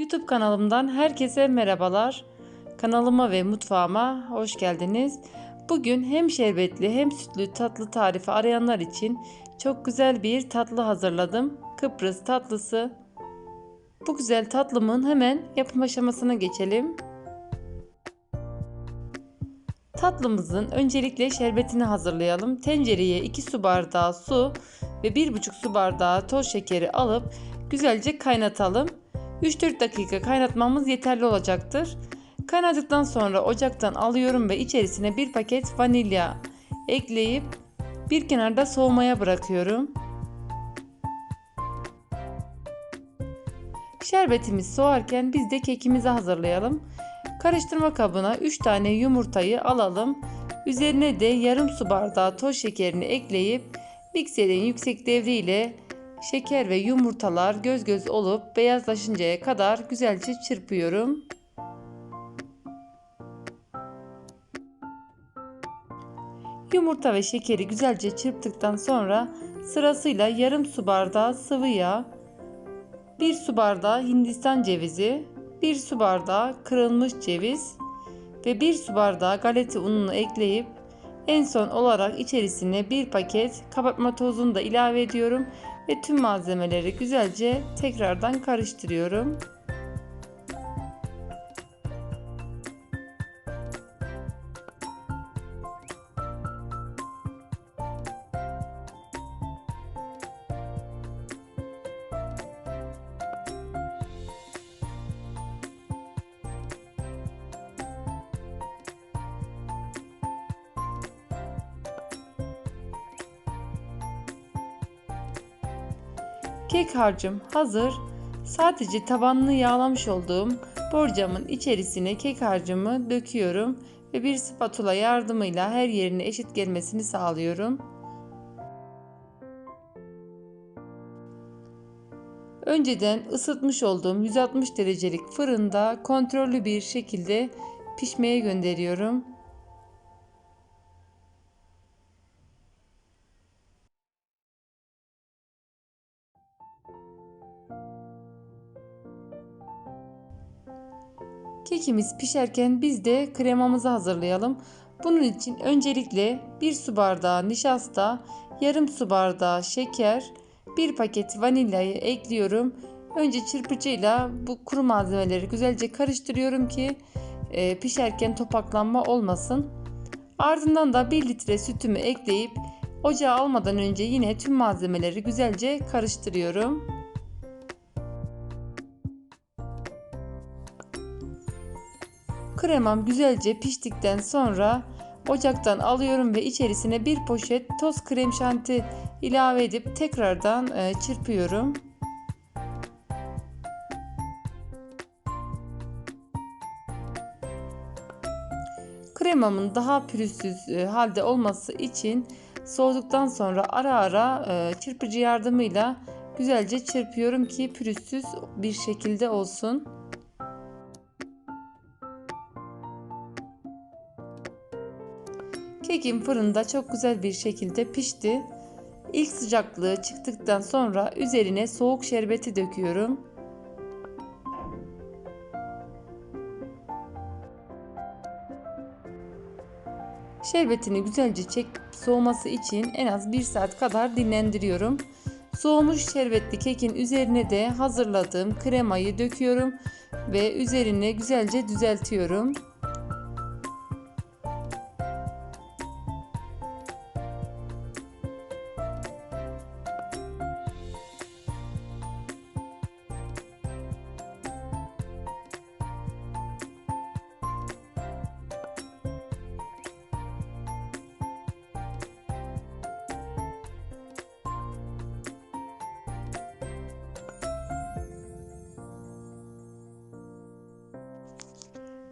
YouTube kanalımdan herkese merhabalar. Kanalıma ve mutfağıma hoş geldiniz. Bugün hem şerbetli hem sütlü tatlı tarifi arayanlar için çok güzel bir tatlı hazırladım. Kıbrıs tatlısı. Bu güzel tatlımın hemen yapım aşamasına geçelim. Tatlımızın öncelikle şerbetini hazırlayalım. Tencereye 2 su bardağı su ve 1,5 su bardağı toz şekeri alıp güzelce kaynatalım. 3-4 dakika kaynatmamız yeterli olacaktır. Kaynadıktan sonra ocaktan alıyorum ve içerisine bir paket vanilya ekleyip bir kenarda soğumaya bırakıyorum. Şerbetimiz soğarken biz de kekimizi hazırlayalım. Karıştırma kabına 3 tane yumurtayı alalım. Üzerine de yarım su bardağı toz şekerini ekleyip mikserin yüksek devriyle şeker ve yumurtalar göz göz olup beyazlaşıncaya kadar güzelce çırpıyorum. Yumurta ve şekeri güzelce çırptıktan sonra sırasıyla yarım su bardağı sıvı yağ, 1 su bardağı hindistan cevizi, 1 su bardağı kırılmış ceviz ve 1 su bardağı galeta ununu ekleyip en son olarak içerisine bir paket kabartma tozunu da ilave ediyorum ve tüm malzemeleri güzelce tekrardan karıştırıyorum. Kek harcım hazır. Sadece tabanını yağlamış olduğum borcamın içerisine kek harcımı döküyorum ve bir spatula yardımıyla her yerine eşit gelmesini sağlıyorum. Önceden ısıtmış olduğum 160 derecelik fırında kontrollü bir şekilde pişmeye gönderiyorum. Kekimiz pişerken biz de kremamızı hazırlayalım. Bunun için öncelikle 1 su bardağı nişasta, yarım su bardağı şeker, 1 paket vanilyayı ekliyorum. Önce çırpıcıyla bu kuru malzemeleri güzelce karıştırıyorum ki e, pişerken topaklanma olmasın. Ardından da 1 litre sütümü ekleyip ocağa almadan önce yine tüm malzemeleri güzelce karıştırıyorum. Kremam güzelce piştikten sonra ocaktan alıyorum ve içerisine bir poşet toz krem şanti ilave edip tekrardan e, çırpıyorum. Kremamın daha pürüzsüz e, halde olması için soğuduktan sonra ara ara e, çırpıcı yardımıyla güzelce çırpıyorum ki pürüzsüz bir şekilde olsun. Kekim fırında çok güzel bir şekilde pişti. İlk sıcaklığı çıktıktan sonra üzerine soğuk şerbeti döküyorum. Şerbetini güzelce çekip soğuması için en az 1 saat kadar dinlendiriyorum. Soğumuş şerbetli kekin üzerine de hazırladığım kremayı döküyorum ve üzerine güzelce düzeltiyorum.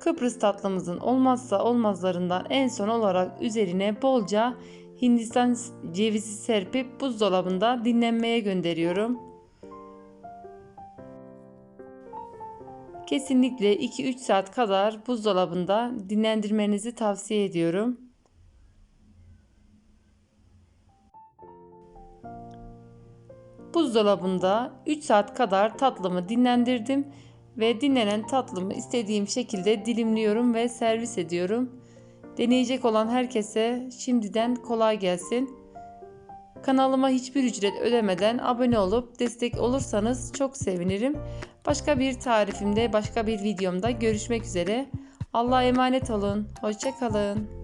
Kıbrıs tatlımızın olmazsa olmazlarından en son olarak üzerine bolca Hindistan cevizi serpip buzdolabında dinlenmeye gönderiyorum. Kesinlikle 2-3 saat kadar buzdolabında dinlendirmenizi tavsiye ediyorum. Buzdolabında 3 saat kadar tatlımı dinlendirdim Ve dinlenen tatlımı istediğim şekilde dilimliyorum ve servis ediyorum. Deneyecek olan herkese şimdiden kolay gelsin. Kanalıma hiçbir ücret ödemeden abone olup destek olursanız çok sevinirim. Başka bir tarifimde, başka bir videomda görüşmek üzere. Allah'a emanet olun. Hoşçakalın.